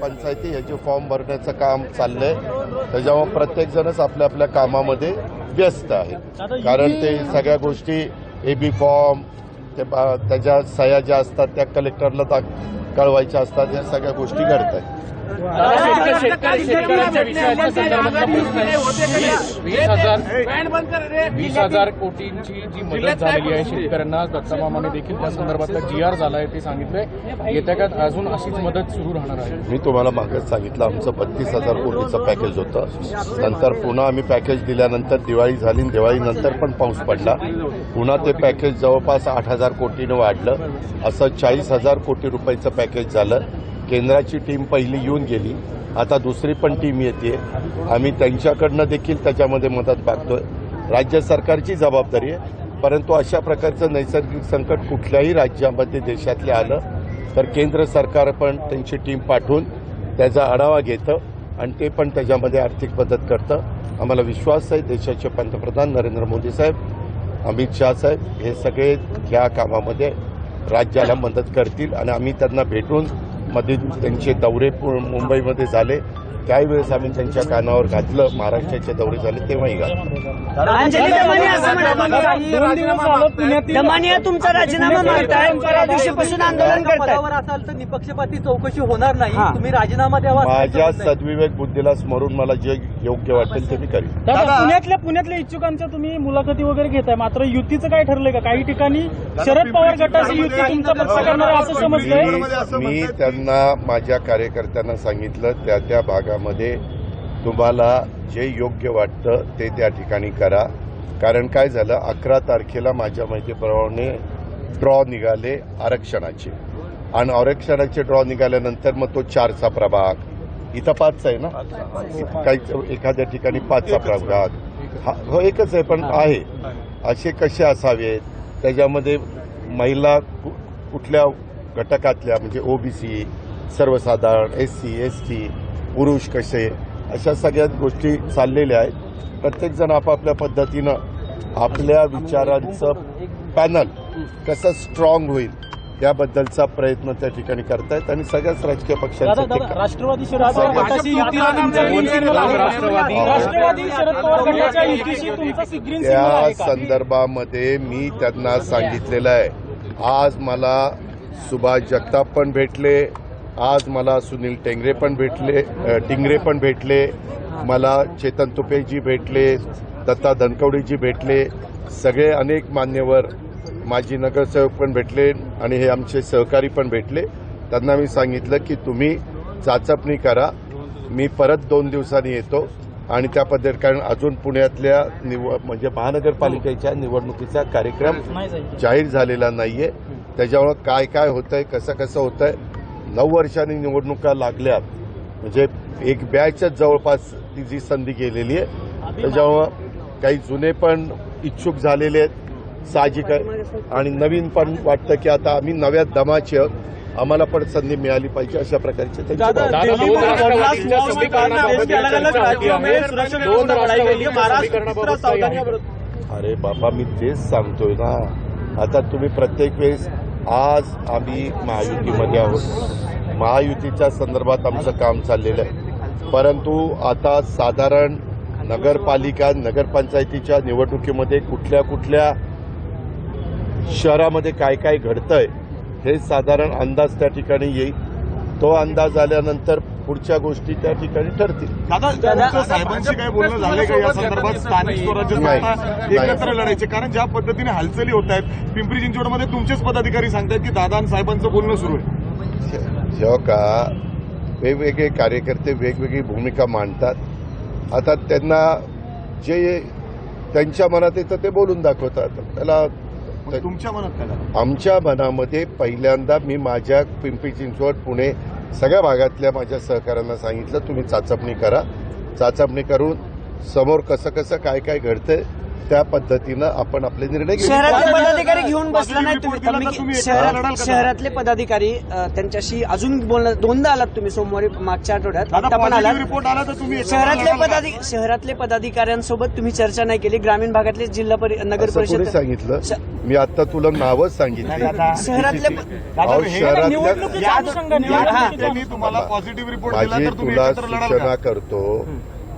पंचायती याचे फॉर्म भरण्याचं काम चाललंय. त्याच्यामुळे प्रत्येक जणच आपल्या आपल्या कामामध्ये व्यस्त आहे कारण ते सगळ्या गोष्टी ए बी फॉर्म ते त्याच्या सह्या ज्या असतात त्या कलेक्टरला कळवायच्या असतात या सगळ्या गोष्टी घडत आहेत दादा, शेतकरी- शेतकरी- शेतकऱ्यांच्या विषयाच्या संदर्भातला प्रश्न आहे वीस- हजार वीस हजार कोटींची जी मदत झालेली आहे शेतकऱ्यांना दत्तमामाने देखील त्या संदर्भातला जी आर झाला आहे ते सांगितलंय. येत्या काळात अजून अशीच मदत सुरू राहणार आहे. मी तुम्हाला मागच सांगितलं आमचं बत्तीस हजार कोटीचं पॅकेज होतं. नंतर पुन्हा आम्ही पॅकेज दिल्यानंतर दिवाळी झाली आणि दिवाळीनंतर पण पाऊस पडला. पुन्हा ते पॅकेज जवळपास आठ हजार कोटीनं वाढलं. असं चाळीस हजार कोटी रुपयाचं पॅकेज झालं. केंद्राची टीम पहिली येऊन गेली. आता दुसरी पण टीम येते. आम्ही त्यांच्याकडनं देखील त्याच्यामध्ये मदत मागतोय. राज्य सरकारची जबाबदारी आहे. परंतु अशा प्रकारचं नैसर्गिक संकट कुठल्याही राज्यामध्ये देशातले आलं तर केंद्र सरकार पण त्यांची टीम पाठवून त्याचा आढावा घेतं आणि ते पण त्याच्यामध्ये आर्थिक मदत करतं. आम्हाला विश्वास आहे देशाचे पंतप्रधान नरेंद्र मोदी साहेब अमित शाह साहेब हे सगळे या कामामध्ये राज्याला मदत करतील आणि आम्ही त्यांना भेटून मध्ये त्यांचे दौरे मुंबईमध्ये झाले. त्यावेळेस आम्ही त्यांच्या कानावर घातलं महाराष्ट्राचे दौरे झाले तेव्हाही घातलं. तुमचा राजीनामा मागताय. त्या दिवशीपासून आंदोलन असाल तर निपक्षपाती चौकशी होणार नाही. हा. तुम्ही राजीनामा द्यावा माझ्या. सद्विवेक बुद्धीला स्मरून मला जे योग्य वाटेल ते मी करीन. दादा पुण्यातल्या पुण्यातल्या इच्छुकांच्या तुम्ही मुलाखती वगैरे घेताय. मात्र युतीचं काय ठरलंय का? काही ठिकाणी शरद पवार गटाची युती तुमचा पक्ष करणार आहे असं समजतंय मी मी त्यांना माझ्या कार्यकर्त्यांना सांगितलं त्या त्या भागामध्ये तुम्हाला जे योग्य वाटतं ते त्या ठिकाणी करा. कारण काय झालं? अकरा तारखेला माझ्या माहितीप्रमाणे ड्रॉ निघाले आरक्षणाचे. आणि आरक्षणाचे ड्रॉ निघाल्यानंतर मग तो चारचा प्रभाग इथं पाचचा आहे ना? काही एखाद्या ठिकाणी पाचचा प्रभाग. हा हो एकच आहे पण आहे. असे कसे असावेत त्याच्यामध्ये महिला कुठल्या घटकातल्या म्हणजे ओबीसी सर्वसाधारण एस सी एस टी पुरुष कसे? अशा सगळ्याच गोष्टी चाललेल्या आहेत. प्रत्येकजण आपापल्या पद्धतीनं आपल्या विचारांचं पॅनल कसं स्ट्रॉंग होईल याबद्दलचा प्रयत्न त्या ठिकाणी करतायत आणि सगळ्याच राजकीय पक्षांचे राष्ट्रवादी त्या संदर्भामध्ये मी त्यांना सांगितलेलं आहे. आज मला सुभाष जगताप पण भेटले. आज मला सुनील टेंगरे पण भेटले टिंगरे पण भेटले. मला चेतन तुपेजी भेटले दत्ता धनकवडीजी भेटले. सगळे अनेक मान्यवर माजी नगरसेवक पण भेटले आणि हे आमचे सहकारी पण भेटले. त्यांना मी सांगितलं की तुम्ही चाचपणी करा. मी परत दोन दिवसांनी येतो आणि त्या पद्धती कारण अजून पुण्यातल्या निव म्हणजे महानगरपालिकेच्या निवडणुकीचा कार्यक्रम नाही जाहीर झालेला नाहीये. त्याच्यामुळं काय काय होतंय कसं कसं होतंय नऊ वर्षांनी निवडणुका लागल्यात. म्हणजे एक बॅचच जवळपास ती जी संधी गेलेली आहे त्याच्यामुळं काही जुने पण इच्छुक झालेले आहेत. साहजिक आहे आणि नवीन पण वाटतं की आता आम्ही नव्या दमाचे. आम्हाला पण संधी मिळाली पाहिजे अशा प्रकारचे? अरे बाबा मी तेच सांगतोय ना. आता तुम्ही प्रत्येक वेळेस आज आम्ही महायुतीमध्ये आहोत. महायुतीच्या संदर्भात आमचं काम चाललेलं आहे. परंतु आता साधारण नगरपालिका नगरपंचायतीच्या निवडणुकीमध्ये कुठल्या कुठल्या शहरामध्ये काय काय घडतंय हे साधारण अंदाज त्या ठिकाणी येईल. तो अंदाज आल्यानंतर पुढच्या गोष्टी त्या ठिकाणी ठरतील. साहेबांशी काय बोलणं झालंय का या संदर्भात? स्थानिक स्वराज्य. संस्था एकत्र लढायचे. कारण ज्या पद्धतीने हालचाली होत आहेत पिंपरी चिंचवडमध्ये तुमचेच पदाधिकारी सांगतात की दादा आणि साहेबांचं बोलणं सुरू आहे. जेव्हा का? वेगवेगळे कार्यकर्ते वेगवेगळी भूमिका मांडतात. आता त्यांना जे त्यांच्या मनात येतं ते बोलून दाखवतात. त्याला तुमच्या मनात काय झालं? आमच्या मनामध्ये पहिल्यांदा मी माझ्या पिंपरी चिंचवड पुणे सगळ्या भागातल्या माझ्या सहकाऱ्यांना सांगितलं तुम्ही चाचपणी करा चाचपणी करून समोर कसं कसं काय काय घडतंय त्या पद्धतीनं आपण आपले निर्णय घेऊ. शहरातले पदाधिकारी घेऊन बसला नाही तुम्ही? शहरातले पदाधिकारी त्यांच्याशी अजून बोलणं दोनदा आलात तुम्ही सोमवारी मागच्या आठवड्यात. आता पण आलात. रिपोर्ट आला तर तुम्ही शहरातले? पदाधिकारी शहरातले पदाधिकाऱ्यांसोबत तुम्ही चर्चा नाही केली. ग्रामीण भागातले जिल्हा परि नगर परिषद सांगितलं? मी आता तुला नावच सांगितली. शहरातल्या तुम्हाला पॉझिटिव्ह रिपोर्ट माझी तुला सूचना करतो.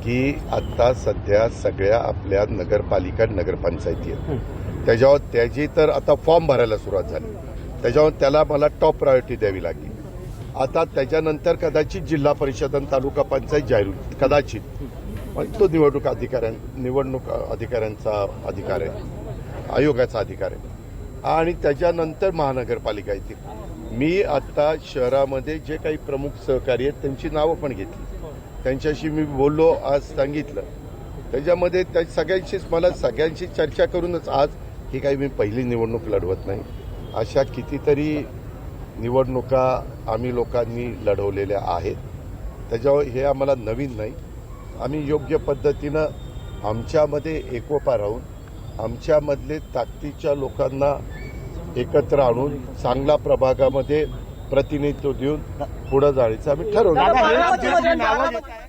की आता सध्या सगळ्या आपल्या नगरपालिका नगरपंचायती आहेत. त्याच्यावर त्याची तर आता फॉर्म भरायला सुरुवात झाली. त्याच्यावर त्याला मला टॉप प्रायोरिटी द्यावी लागली. आता त्याच्यानंतर कदाचित जिल्हा परिषद आणि तालुका पंचायत जाहीर कदाचित. पण तो निवडणूक अधिकाऱ्यां निवडणूक अधिकाऱ्यांचा अधिकार आहे. आयोगाचा अधिकार आहे. आणि त्याच्यानंतर महानगरपालिका येतील. मी आता शहरामध्ये जे काही प्रमुख सहकारी आहेत त्यांची नावं पण घेतली. त्यांच्याशी मी बोललो आज सांगितलं. त्याच्यामध्ये त्या सगळ्यांशीच मला सगळ्यांशी चर्चा करूनच आज ही काही मी पहिली निवडणूक लढवत नाही. अशा कितीतरी निवडणुका आम्ही लोकांनी लढवलेल्या आहेत. त्याच्यावर हे आम्हाला नवीन नाही. आम्ही योग्य पद्धतीनं आमच्यामध्ये एकोपा राहून आमच्यामधले ताकदीच्या लोकांना एकत्र आणून चांगला प्रभागामध्ये प्रतिनिधित्व देऊन पुढे जायचं आम्ही ठरवलं